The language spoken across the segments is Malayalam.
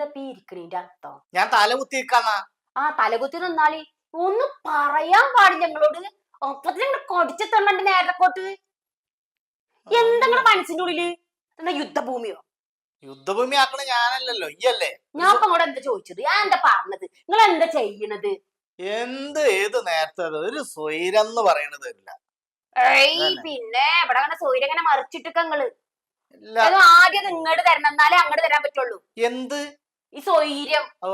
എന്താ അർത്ഥം? ഞാൻ തലകുത്തി ആ തലകുത്തി നിന്നാളി ഒന്ന് പറയാൻ പാടില്ല ഞങ്ങളോട് ഒപ്പത്തിന് ഞങ്ങൾ നേരെ നേരക്കോട്ട്. എന്തെങ്കിലും മനസ്സിന്റെ ഉള്ളിൽ? എന്താ യുദ്ധഭൂമിയോ? യുദ്ധഭൂമി ആക്കണ ഞാനല്ലല്ലോ ഇയല്ലേ ഞാൻ ഇപ്പൊ അങ്ങോട്ട് എന്താ ചോദിച്ചത്? ഞാൻ എന്താ പറഞ്ഞത്? നിങ്ങൾ എന്താ ചെയ്യണത്? എന്ത് ഏത് നേരത്തെ ഒരു സ്വൈരം എന്ന് പറയണത് ഇല്ല ഏയ് പിന്നെ ഇവിടെ അങ്ങനെ സൂര്യ ഇങ്ങനെ മറിച്ചിട്ടൊക്കെ നിങ്ങൾ ആദ്യം നിങ്ങട് ഇങ്ങോട്ട് തരണം എന്നാലേ അങ്ങോട്ട് തരാൻ പറ്റുള്ളൂ. എന്ത്? ഈ സ്വൈര്യം. ഓ,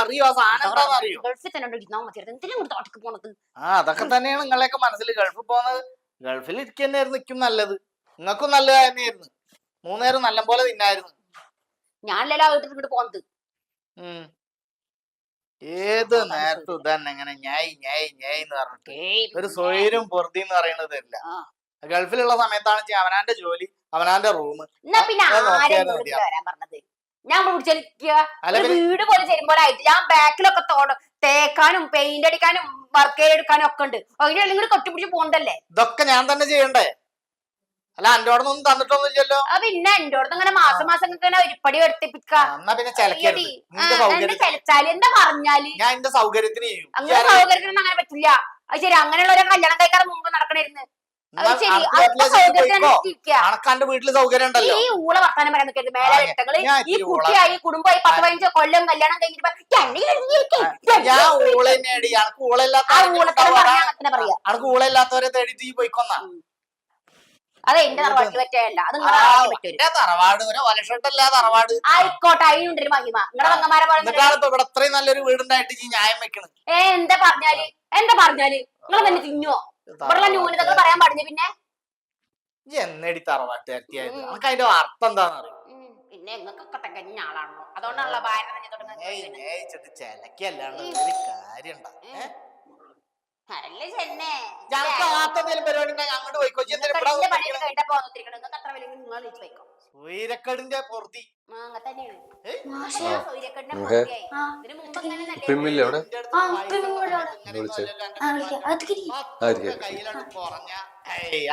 അറിയോ ആ സാധനം അറിയോ? ഗൾഫിൽ തന്നെ ഇരുന്നാ മതി എന്തിനാ ഇങ്ങോട്ട് തോട്ടക്ക് പോണത്? ആ അതൊക്കെ തന്നെയാണ് നിങ്ങളെയൊക്കെ മനസ്സിൽ ഗൾഫിൽ പോകുന്നത്. ഗൾഫിൽ ഇരിക്കുക തന്നെയായിരുന്നു നിൽക്കും നല്ലത്. നിങ്ങൾക്കും നല്ലത് തന്നെയായിരുന്നു. മൂന്നേരം നല്ല പോലെ തിന്നായിരുന്നു. ഞാനല്ലല്ലോ ആ വീട്ടിൽ ഇങ്ങോട്ട് പോകുന്നത്. ഏത് നേരത്തെ ഇതന്നെ ഇങ്ങനെ ഞായി ഞായി ഞായി എന്ന് പറഞ്ഞിട്ട്. ഒരു സ്വയരും സ്വൈര്യം പൊറുതി എന്ന് പറയുന്നത് അല്ല ആ. ഗൾഫിലുള്ള സമയത്താണ് വെച്ചാൽ അവനാന്റെ ജോലി അവനാന്റെ റൂം. എന്നാ പിന്നെ പറഞ്ഞത്? ഞാൻ വീട് പോലെ ചെയ്യുമ്പോഴായിട്ട് ഞാൻ ബാക്കിലൊക്കെ തോട തേക്കാനും പെയിന്റ് അടിക്കാനും വർക്ക് എടുക്കാനും ഒക്കെ ഉണ്ട്. അതിനെ നിങ്ങൾ കൊട്ടിപ്പിടിച്ച് പോണ്ടല്ലേ? ഇതൊക്കെ ഞാൻ തന്നെ ചെയ്യണ്ടേ? അല്ല എന്റെ അവിടെ ഒന്നും തന്നിട്ടൊന്നുമില്ലല്ലോ. പിന്നെ എന്റെ അടുത്ത് ഇങ്ങനെ മാസം മാസം ഇങ്ങനെ ഒരുപടി എടുത്തിപ്പിക്ക പിന്നെ ചലച്ചാൽ? എന്താ പറഞ്ഞാൽ? ഞാൻ എന്റെ സൗകര്യത്തിന് അങ്ങനെ സൗകര്യത്തിനൊന്നും അങ്ങനെ പറ്റില്ല. അത് ശരി അങ്ങനെയുള്ള ഒരു കല്യാണം കഴിക്കാറ് മുമ്പ് നടക്കണിരുന്നു അനക്കാന്റെ വീട്ടിൽ സൗകര്യം ഉണ്ടല്ലോ ഈ ഊള വർത്താനം പറയാൻ നിൽക്കരുത് മേലെ വെട്ടങ്ങൾ ഈ. കുട്ടിയായി കുടുംബമായി പത്ത് പതിനഞ്ച് കൊല്ലം കല്യാണം കഴിഞ്ഞിട്ട് ഊളയില്ലാത്തവരെ തേടിയിട്ട് ഈ പോയിക്കൊന്ന? അത് എന്റെ തറവാട്ടിൽ പറ്റിയല്ല അത് തറവാട് തറവാട്. ആയിക്കോട്ടെ മഹിമ. പോലെ ഇത്രയും നല്ലൊരു വീടുണ്ടായിട്ട് ഏ എന്താ പറഞ്ഞാൽ? എന്താ പറഞ്ഞാൽ? നിങ്ങൾ തന്നെ തിന്നോ ഇവിടെയുള്ള ന്യൂനതകൾ പറയാൻ പാടില്ല പിന്നെ? എന്നടി തറവാട്ടുകാരത്തിയായത് നമുക്ക്. അതിന്റെ അർത്ഥം എന്താന്ന് അറിയും പിന്നെ നിങ്ങൾക്കൊക്കെ തികഞ്ഞ ആളാണല്ലോ. അതുകൊണ്ടാണല്ലോ ഭാര്യ ചെലക്കല്ലാണ്ട് കാര്യം ഉണ്ടാ അല്ലേ ചെന്നേ. ഞങ്ങൾക്ക് ആത്ത എന്തെങ്കിലും പരിപാടി ഉണ്ടെങ്കിൽ അങ്ങോട്ട് പോയിക്കോ. സൂര്യക്കടിന്റെ പൊറുതി.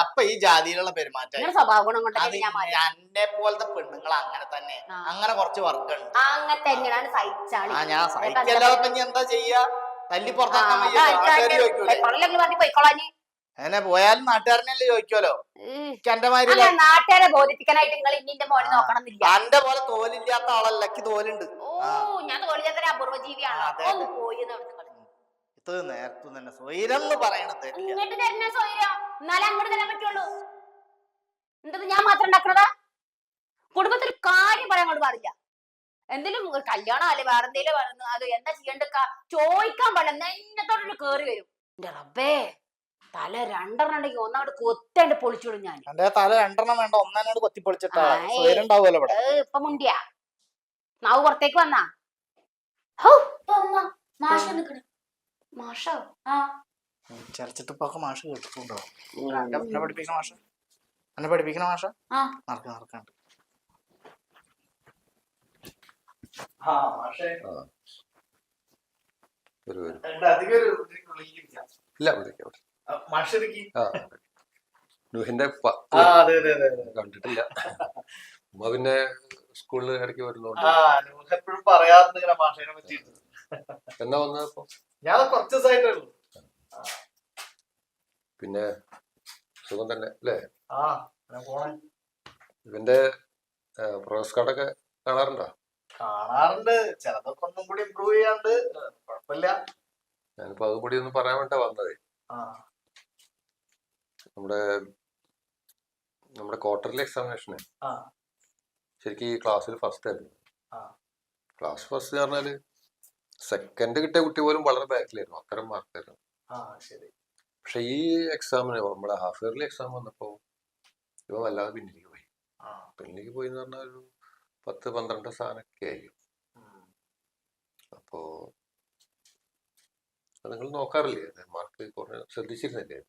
അപ്പൊ ഈ ജാതിയിലുള്ള പെരുമാറ്റം എന്നെ പോലത്തെ പെണ്ണുങ്ങൾ അങ്ങനെ തന്നെ. അങ്ങനെ കുറച്ച് വർക്കുണ്ട് അങ്ങനെ തന്നെയാണ് ഞാൻ സഹിക്കല്ലോ. എന്താ ചെയ്യാ? തല്ലി പുറത്താക്കാൻ പറഞ്ഞ് പോയിക്കോളാനി അങ്ങനെ പോയാലും നാട്ടുകാരനല്ലേ ചോദിക്കുമല്ലോ എന്റെ മാതിരി നാട്ടുകാരെ ബോധിപ്പിക്കാനായിട്ട് നിങ്ങൾ ഇന്നിന്റെ മോനെ നോക്കണമെന്നില്ല എന്റെ പോലെ തോലില്ലാത്ത ആളല്ല എനിക്ക് തോലുണ്ട്. ഓ ഞാൻ തോലില്ലാത്ത അപൂർവ ജീവിയാണോ പോയി എന്ന് അവിടുന്ന് കളി. ഇത് നേരത്തെ തന്നെ സ്വൈരം എന്ന് പറയണത് ഇല്ല. ഇങ്ങോട്ട് തരുന്ന സ്വൈരം. എന്നാലേ അങ്ങോട്ട് തരാൻ പറ്റുള്ളൂ. എന്തത് ഞാൻ മാത്രം ഉണ്ടാക്കണതാ? കുടുംബത്തിൽ കാര്യം പറയാൻ കൊണ്ട് പാടില്ല. എന്തെങ്കിലും കല്യാണം അല്ലെ വേറെ എന്തെങ്കിലും പറഞ്ഞു അത് എന്താ ചെയ്യണ്ടക്ക ചോദിക്കാൻ പാടില്ല. നെഞ്ഞത്തോടെ കേറി വരും. എന്റെ റബ്ബേ തല രണ്ടെണ്ണം ഉണ്ടെങ്കിൽ ഒന്നാമത് കൊത്തേണ്ട് പൊളിച്ചോളും ഞാൻ. എന്റെ തല രണ്ടെണ്ണം വേണ്ട. ഒന്നാനോട് കൊത്തി ഉണ്ടാവുമല്ലോ ഇവിടെ. ഇപ്പൊ മുണ്ടിയാ. നാവ് പുറത്തേക്ക് വന്നാ. മാഷ നിക്കണ്. മാഷോ? ആ. ചലച്ചിട്ട് ഇപ്പൊ ഒക്കെ മാഷ് കേട്ടിട്ടുണ്ടോ? എന്നെ പഠിപ്പിക്കണ മാഷ? എന്നെ പഠിപ്പിക്കണ മാഷ? നടക്ക നടക്കണ്ട് ആ മാഷേ ഒരു ഒരു അധികം ഒരു വിളിക്കില്ല ഇല്ല വിളിക്കാം നുഹിന്റെ. കണ്ടിട്ടില്ല. ഉമ്മ പിന്നെ സ്കൂളിൽ ഇടയ്ക്ക് വരുന്നുണ്ട്. എപ്പോഴും പറയാറുണ്ട് ഇങ്ങനെ മാഷേനെ പറ്റിയിട്ട്. എന്നാ വന്നപ്പോ ഞാൻ കുറച്ച് പിന്നെ സുഖം തന്നെ അല്ലേ? ഇവന്റെ പ്രൊഫസ് കാർഡൊക്കെ കാണാറുണ്ടോ? കാണാറുണ്ട്. ചിലതൊക്കെ ഒന്നും കൂടി ഇമ്പ്രൂവ് ചെയ്യാണ്ട്. കുഴപ്പമില്ല. ഞാനിപ്പോ അതും കൂടി ഒന്ന് പറയാൻ വേണ്ട വന്നത്. നമ്മുടെ നമ്മുടെ ക്വാർട്ടർലി എക്സാമിനേഷൻ ശരിക്കും ഈ ക്ലാസ്സിൽ ഫസ്റ്റ് ആയിരുന്നു. ക്ലാസ് ഫസ്റ്റ് പറഞ്ഞാൽ സെക്കൻഡ് കിട്ടിയ കുട്ടി പോലും വളരെ ബാക്കിലായിരുന്നു. അത്തരം മാർക്കായിരുന്നു പക്ഷെ ഈ എക്സാമിന് നമ്മുടെ ഹാഫ് ഇയർലി എക്സാം വന്നപ്പോ ഇവ വല്ലാതെ പിന്നിലേക്ക് പോയി. പിന്നിലേക്ക് പോയി എന്ന് പറഞ്ഞാൽ ഒരു പത്ത് പന്ത്രണ്ട് സാധനമൊക്കെ ആയിരിക്കും. അപ്പോ അത് നിങ്ങൾ നോക്കാറില്ലേ? മാർക്ക് കുറഞ്ഞ ശ്രദ്ധിച്ചിരുന്നില്ലേ?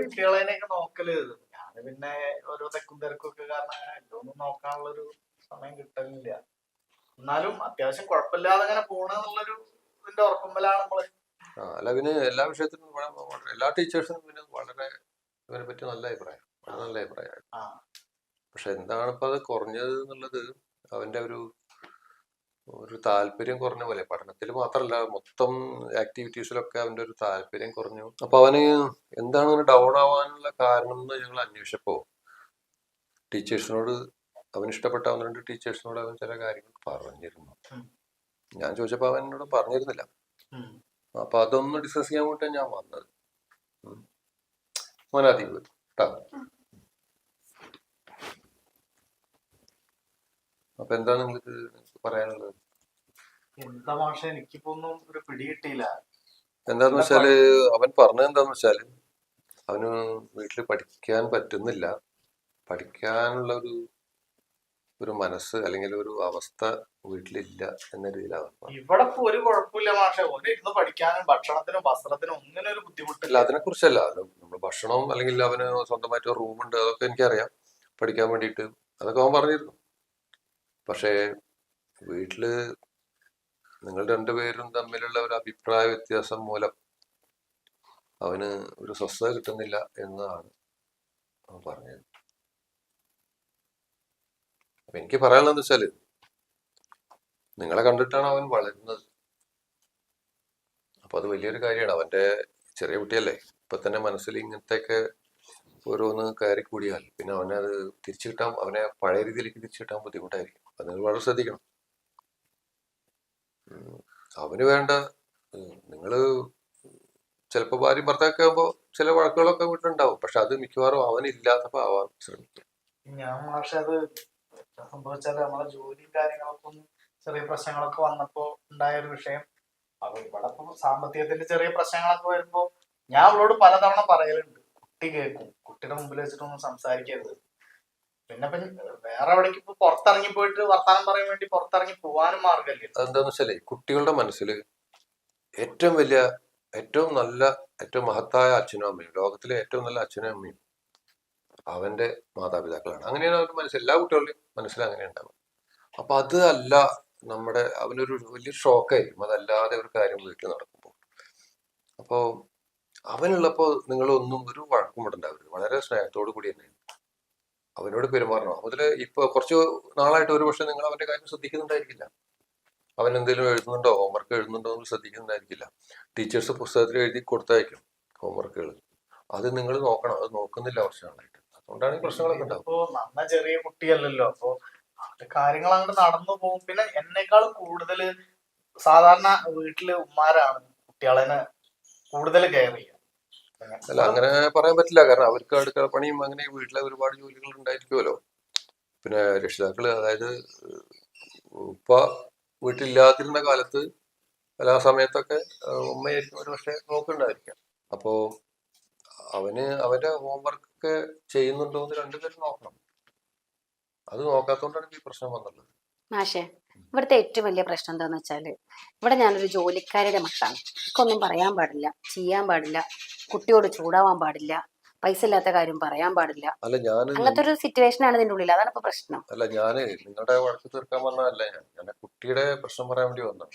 കുട്ടികളെയൊക്കെ നോക്കൽ. ഞാൻ പിന്നെ ഓരോ തെക്കും തിരക്കും ഒക്കെ കാരണം ഇതൊന്നും നോക്കാനുള്ളൊരു സമയം കിട്ടലില്ല. എന്നാലും അത്യാവശ്യം കുഴപ്പമില്ലാതെ അങ്ങനെ പോണെന്നുള്ളൊരു ഇതിന്റെ ഉറപ്പുമ്പലാണ് നമ്മൾ. അല്ല പിന്നെ എല്ലാ വിഷയത്തിനും എല്ലാ ടീച്ചേഴ്സിനും പിന്നെ വളരെ ഇവനെ പറ്റി നല്ല അഭിപ്രായം. വളരെ നല്ല അഭിപ്രായമാണ് ആ. പക്ഷെ എന്താണ് ഇപ്പൊ അത് കുറഞ്ഞത് എന്നുള്ളത് അവന്റെ ഒരു ഒരു താല്പര്യം കുറഞ്ഞ പോലെ. പഠനത്തിൽ മാത്രമല്ല മൊത്തം ആക്ടിവിറ്റീസിലൊക്കെ അവന്റെ ഒരു താല്പര്യം കുറഞ്ഞു. അപ്പൊ അവന് എന്താണ് അങ്ങനെ ഡൗൺ ആവാനുള്ള കാരണം എന്ന് ഞങ്ങൾ അന്വേഷിച്ചപ്പോ ടീച്ചേഴ്സിനോട് അവന് ഇഷ്ടപ്പെട്ട ഒന്ന് രണ്ട് ടീച്ചേഴ്സിനോട് അവൻ ചില കാര്യങ്ങൾ പറഞ്ഞിരുന്നു. ഞാൻ ചോദിച്ചപ്പോൾ അവൻ എന്നോട് പറഞ്ഞിരുന്നില്ല. അപ്പൊ അതൊന്ന് ഡിസ്കസ് ചെയ്യാൻ വേണ്ടിയിട്ടാണ് ഞാൻ വന്നത്. ഉം. മോനാദീപ് കേട്ടോ അപ്പൊ എന്താ നിങ്ങൾക്ക് പറയാനുള്ളത്? എന്താ മാഷ എനിക്കിപ്പോ ഒന്നും ഒരു പിടി കിട്ടിയില്ല. എന്താന്ന് വെച്ചാൽ അവൻ പറഞ്ഞത് എന്താന്ന് വെച്ചാൽ അവന് വീട്ടിൽ പഠിക്കാൻ പറ്റുന്നില്ല. പഠിക്കാനുള്ള ഒരു ഒരു മനസ്സ് അല്ലെങ്കിൽ ഒരു അവസ്ഥ വീട്ടിലില്ല എന്ന രീതിയിലാണ്. ഇവിടെ ഒരു കുഴപ്പമില്ല മാഷ. ഇരുന്ന് പഠിക്കാനും ഭക്ഷണത്തിനും വസ്ത്രത്തിനും ഒന്നിനും ഒരു ബുദ്ധിമുട്ടില്ല. അതിനെ കുറിച്ചല്ല നമ്മൾ ഭക്ഷണം അല്ലെങ്കിൽ അവന് സ്വന്തമായിട്ട് റൂമുണ്ട് അതൊക്കെ എനിക്കറിയാം. പഠിക്കാൻ വേണ്ടിയിട്ട്. അതൊക്കെ അവൻ പറഞ്ഞിരുന്നു. പക്ഷേ വീട്ടിൽ നിങ്ങൾ രണ്ടുപേരും തമ്മിലുള്ള ഒരു അഭിപ്രായ വ്യത്യാസം മൂലം അവന് ഒരു സ്വസ്ഥത കിട്ടുന്നില്ല എന്നാണ് അവൻ പറഞ്ഞത്. അപ്പൊ എനിക്ക് പറയാനുള്ളത് വെച്ചാൽ നിങ്ങളെ കണ്ടിട്ടാണ് അവൻ വളരുന്നത്. അപ്പൊ അത് വലിയൊരു കാര്യമാണ്. അവന്റെ ചെറിയ കുട്ടിയല്ലേ ഇപ്പൊ തന്നെ മനസ്സിൽ ഇങ്ങനത്തെയൊക്കെ ഓരോന്ന് കയറി കൂടിയാൽ പിന്നെ അവനെ അത് തിരിച്ചു കിട്ടാൻ അവനെ പഴയ രീതിയിലേക്ക് തിരിച്ചു കിട്ടാൻ ബുദ്ധിമുട്ടായിരിക്കും. അത് നിങ്ങൾ വളരെ ശ്രദ്ധിക്കണം. അവന് വേണ്ട. നിങ്ങൾ ചിലപ്പോൾ ഭാര്യ ഭർത്താവൊക്കെ ആകുമ്പോൾ ചില വഴക്കുകളൊക്കെ വീട്ടിലുണ്ടാവും. പക്ഷെ അത് മിക്കവാറും അവൻ ഇല്ലാത്തപ്പോൾ ആവാൻ ശ്രമിക്കും. ഞാൻ മാഷ അത് സംഭവിച്ചാൽ നമ്മളെ ജോലിയും കാര്യങ്ങളൊക്കെ ചെറിയ പ്രശ്നങ്ങളൊക്കെ വന്നപ്പോ ഉണ്ടായ ഒരു വിഷയം. അപ്പൊ ഇവിടെ സാമ്പത്തികത്തിന്റെ ചെറിയ പ്രശ്നങ്ങളൊക്കെ വരുമ്പോ ഞാൻ അവളോട് പലതവണ പറയലുണ്ട്. കുട്ടി കേൾക്കും. കുട്ടിയുടെ മുമ്പിൽ വെച്ചിട്ടൊന്നും സംസാരിക്കരുത്. പിന്നെ വേറെ എവിടേക്ക് ഇപ്പൊ പുറത്തിറങ്ങി പോയിട്ട് വർത്താനം പറയാൻ വേണ്ടി പുറത്തിറങ്ങി പോവാനും മാർഗമില്ല അതെന്താന്ന് വെച്ചാലേ കുട്ടികളുടെ മനസ്സിൽ ഏറ്റവും വലിയ ഏറ്റവും നല്ല ഏറ്റവും മഹത്തായ അച്ഛനും അമ്മയും ലോകത്തിലെ ഏറ്റവും നല്ല അച്ഛനും അമ്മയും അവന്റെ മാതാപിതാക്കളാണ്. അങ്ങനെയാണ് അവർക്ക് മനസ്സിൽ എല്ലാ കുട്ടികളുടെയും മനസ്സിൽ അങ്ങനെ ഉണ്ടാവും അപ്പൊ അത് അല്ല നമ്മുടെ അവനൊരു വലിയ ഷോക്കായിരിക്കും. അതല്ലാതെ ഒരു കാര്യം വീട്ടിൽ നടക്കുമ്പോൾ. അപ്പോ അവനുള്ളപ്പോ നിങ്ങളൊന്നും ഒരു ഉണ്ടാവരുത് വളരെ സ്നേഹത്തോടു കൂടി തന്നെ. അവനോട് പെരുമാറണം. അതിൽ ഇപ്പൊ കുറച്ച് നാളായിട്ട് ഒരു പക്ഷെ നിങ്ങൾ അവന്റെ കാര്യം ശ്രദ്ധിക്കുന്നുണ്ടായിരിക്കില്ല. അവൻ എന്തെങ്കിലും എഴുതുന്നുണ്ടോ? ഹോംവർക്ക് എഴുതുന്നുണ്ടോ എന്ന് ശ്രദ്ധിക്കുന്നുണ്ടായിരിക്കില്ല. ടീച്ചേഴ്സ് പുസ്തകത്തിൽ എഴുതി കൊടുത്തയക്കും ഹോംവർക്കുകൾ അത് നിങ്ങൾ നോക്കണം. അത് നോക്കുന്നില്ല നാളായിട്ട്. അതുകൊണ്ടാണ് ഈ പ്രശ്നങ്ങളൊക്കെ ഉണ്ടാവും നന്ന ചെറിയ കുട്ടിയല്ലല്ലോ. അപ്പൊ കാര്യങ്ങൾ അങ്ങോട്ട് നടന്നു പോകും. പിന്നെ എന്നെക്കാൾ കൂടുതൽ സാധാരണ വീട്ടിൽ ഉമ്മാരാണ് കുട്ടികളെ കൂടുതൽ കെയർ ചെയ്യുക. അല്ല അങ്ങനെ പറയാൻ പറ്റില്ല. കാരണം അവർക്ക് അടുക്കള പണിയും അങ്ങനെ വീട്ടിലെ ഒരുപാട് ജോലികൾ ഉണ്ടായിരിക്കുമല്ലോ. പിന്നെ രക്ഷിതാക്കൾ അതായത് ഉപ്പ വീട്ടിലില്ലാതിരുന്ന കാലത്ത് എല്ലാ സമയത്തൊക്കെ ഉമ്മയായിരിക്കും ഒരു പക്ഷേ നോക്കുന്നുണ്ടായിരിക്കാം. അപ്പോ അവന് അവന്റെ ഹോംവർക്ക് ഒക്കെ ചെയ്യുന്നുണ്ടോ എന്ന് രണ്ടുപേരും നോക്കണം. അത് നോക്കാത്തോണ്ടാണ് ഈ പ്രശ്നം വന്നുള്ളത് മാഷെ ഇവിടുത്തെ ഏറ്റവും വലിയ പ്രശ്നം എന്താണെന്ന് വെച്ചാൽ ഇവിടെ ഞാനൊരു ജോലിക്കാരുടെ മക്കളാണ് എനിക്കൊന്നും പറയാൻ പാടില്ല ചെയ്യാൻ പാടില്ല കുട്ടിയോട് ചൂടാവാൻ പാടില്ല പൈസ ഇല്ലാത്ത കാര്യം പറയാൻ പാടില്ല. അല്ല ഞാൻ അങ്ങനത്തെ ഒരു സിറ്റുവേഷൻ ആണ് ഇതിന്റെ ഉള്ളിൽ. അതാണ് ഇപ്പൊ പ്രശ്നം. അല്ല ഞാൻ നിങ്ങളുടെ വഴക്ക് തീർക്കാൻ പറഞ്ഞതല്ല ഞാൻ ഞാൻ കുട്ടിയുടെ പ്രശ്നം പറയാൻ വേണ്ടി വന്നു.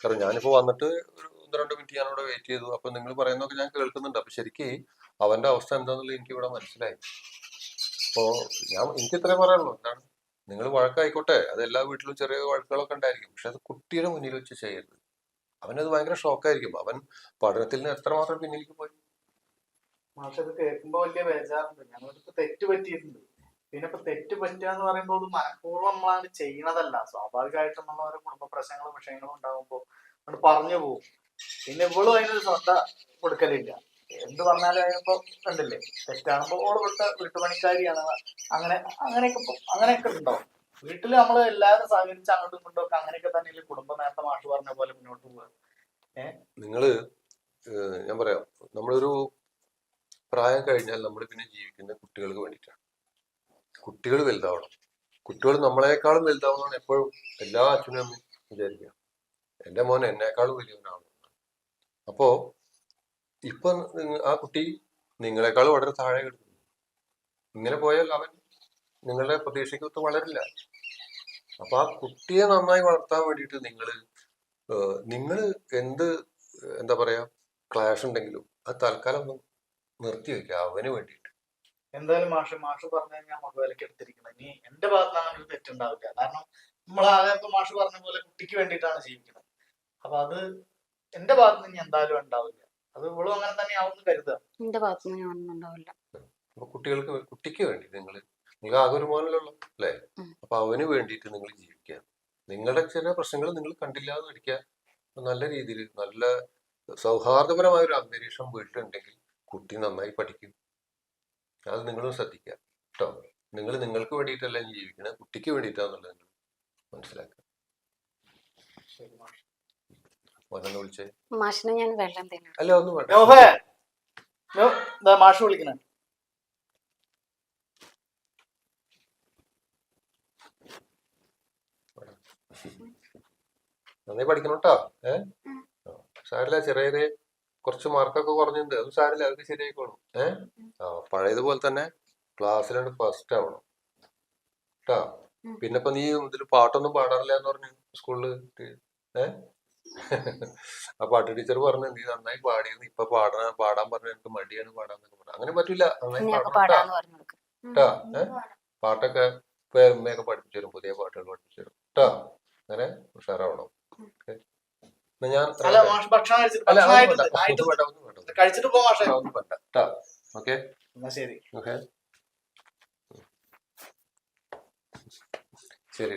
കാരണം ഞാനിപ്പോ വന്നിട്ട് ഒരു ഒന്ന് രണ്ട് മിനിറ്റ് ഞാനിവിടെ വെയിറ്റ് ചെയ്തു. അപ്പൊ നിങ്ങൾ പറയുന്നതൊക്കെ ഞാൻ കേൾക്കുന്നുണ്ട്. അപ്പൊ ശരിക്ക് അവന്റെ അവസ്ഥ എന്താന്നുള്ളത് എനിക്ക് ഇവിടെ മനസ്സിലായി. അപ്പോ ഞാൻ എനിക്ക് ഇത്രേ പറയാനുള്ളൂ. എന്താണ്? നിങ്ങൾ വഴക്കായിക്കോട്ടെ. അത് എല്ലാ വീട്ടിലും ചെറിയ വഴക്കുകളൊക്കെ ഉണ്ടായിരിക്കും. പക്ഷെ അത് കുട്ടിയുടെ മുന്നിൽ വെച്ച് ചെയ്യരുത്. അവനത് ഭയങ്കര ഷോക്കായിരിക്കും. അവൻ പഠനത്തിൽ നിന്ന് എത്രമാത്രം പിന്നിലേക്ക് പോയി? കേൾക്കുമ്പോ വലിയ ബേജാറുണ്ട്. ഞങ്ങൾക്ക് തെറ്റ് പറ്റിയിട്ടുണ്ട്. പിന്നെ ഇപ്പൊ തെറ്റ് പറ്റുക എന്ന് പറയുമ്പോൾ മനഃപൂർവം നമ്മളാണ് ചെയ്യണതല്ല. സ്വാഭാവികമായിട്ടും നമ്മൾ ഓരോ കുടുംബ പ്രശ്നങ്ങളും വിഷയങ്ങളും ഉണ്ടാകുമ്പോൾ അത് പറഞ്ഞു പോകും. പിന്നെ ഇവളും അതിനൊരു ശ്രദ്ധ കൊടുക്കലില്ല. എന്ത് പറഞ്ഞാലും അതിപ്പോ കണ്ടില്ലേ തെറ്റാണിപ്പോ ഓൾ വിട്ട വീട്ടുപണിക്കാരിയാണ്. അങ്ങനെ അങ്ങനെയൊക്കെ അങ്ങനെയൊക്കെ ഉണ്ടോ? വീട്ടിൽ നമ്മൾ എല്ലാവരും സഹകരിച്ച് അങ്ങോട്ടും ഒക്കെ അങ്ങനെയൊക്കെ തന്നെ കുടുംബം നേരത്തെ മാഷ് പറഞ്ഞ പോലെ മുന്നോട്ട് പോവുക? നിങ്ങൾ ഞാൻ പറയാം. നമ്മളൊരു പ്രായം കഴിഞ്ഞാൽ നമ്മൾ പിന്നെ ജീവിക്കുന്ന കുട്ടികൾക്ക് വേണ്ടിയിട്ടാണ്. കുട്ടികൾ വലുതാവണം. കുട്ടികൾ നമ്മളെക്കാളും വലുതാവണം എപ്പോഴും എല്ലാ അച്ഛനും അമ്മയും വിചാരിക്കുക. എന്റെ മോൻ എന്നെക്കാളും വലിയവനാണ് അപ്പോ ഇപ്പൊ ആ കുട്ടി നിങ്ങളെക്കാൾ വളരെ താഴെ കിടക്കുന്നു. ഇങ്ങനെ പോയാൽ അവൻ നിങ്ങളുടെ പ്രതീക്ഷയ്ക്കൊത്ത് വളരില്ല. അപ്പൊ ആ കുട്ടിയെ നന്നായി വളർത്താൻ വേണ്ടിയിട്ട് നിങ്ങൾ നിങ്ങൾ എന്ത് എന്താ പറയാ ക്ലാഷ് ഉണ്ടെങ്കിലും അത് തൽക്കാലം ഒന്ന് നിർത്തി വെക്കുക അവന് വേണ്ടിയിട്ട്. എന്തായാലും മാഷ് മാഷ് പറഞ്ഞു കഴിഞ്ഞാൽ നമുക്ക് വിലക്ക് എടുത്തിരിക്കണം ഇനി എന്റെ ഭാഗത്ത് അങ്ങനെ ഒരു തെറ്റുണ്ടാവില്ല കാരണം നമ്മൾ ഇപ്പൊ മാഷ് പറഞ്ഞ പോലെ കുട്ടിക്ക് വേണ്ടിയിട്ടാണ് ജീവിക്കുന്നത്. അപ്പൊ അത് എന്റെ ഭാഗത്ത് നിന്ന് എന്തായാലും ഉണ്ടാവില്ല. അത് ഇവളും അങ്ങനെ തന്നെ ആവുമെന്ന് കരുതുക. എന്റെ ഭാഗത്തുനിന്ന് അപ്പൊ കുട്ടികൾക്ക് വേ- കുട്ടിക്ക് വേണ്ടി നിങ്ങൾ നിങ്ങൾ ആകെ ഒരു മോനല്ലോ അല്ലേ? ഉം. അപ്പൊ അവന് വേണ്ടിയിട്ട് നിങ്ങൾ ജീവിക്കുക. നിങ്ങളുടെ ചില പ്രശ്നങ്ങൾ നിങ്ങൾ കണ്ടില്ലാതെ പഠിക്കുക നല്ല രീതിയിൽ നല്ല സൗഹാർദ്ദപരമായ ഒരു അന്തരീക്ഷം വീട്ടിലുണ്ടെങ്കിൽ കുട്ടി നന്നായി പഠിക്കും. അത് നിങ്ങളും ശ്രദ്ധിക്കുക കേട്ടോ. നിങ്ങൾ നിങ്ങൾക്ക് വേണ്ടിയിട്ടല്ല ജീവിക്കണേ ജീവിക്കുന്നത് കുട്ടിക്ക് വേണ്ടിയിട്ടാന്നുള്ളത് നിങ്ങൾ മനസ്സിലാക്കുക. ശരി മാഷ്. വിളിച്ചേ. മാഷിനെ ഞാൻ വെള്ളം തരും അല്ല ഒന്നും വേണ്ട. നോഫേ നോ, ദാ മാഷ് വിളിക്കണേ നന്നായി പഠിക്കണം കേട്ടോ ഏഹ് സാരില്ല ചെറിയ ചെറിയ കുറച്ച് മാർക്കൊക്കെ കുറഞ്ഞിട്ടുണ്ട്. അത് സാരില്ല അതൊക്കെ ശരിയായിക്കോളും ഏഹ് ആ പഴയതുപോലെ തന്നെ ക്ലാസ്സിലാണ് ഫസ്റ്റ് ആവണം. കേട്ടോ. പിന്നെ ഇപ്പൊ നീ ഇതിൽ പാട്ടൊന്നും പാടാറില്ല എന്ന് പറഞ്ഞു സ്കൂളിൽ? ആ പാട്ട് ടീച്ചർ പറഞ്ഞു നീ നന്നായി പാടിയെന്ന് ഇപ്പൊ പാടാൻ പാടാൻ പറഞ്ഞു എനിക്ക് മടിയാണ് പാടാൻ പറഞ്ഞു. അങ്ങനെ പറ്റില്ല നന്നായി പാട്ടൊക്കെ ഇപ്പൊ എമ്മയൊക്കെ പഠിപ്പിച്ചു തരും പുതിയ പാട്ടുകൾ പഠിപ്പിച്ചു തരും. കേട്ടോ? അങ്ങനെ ഉഷാറാവണം. ഓക്കെ. ഞാൻ കഴിച്ചിട്ട് ഓക്കേ. ശരി. ഓക്കേ. ശരി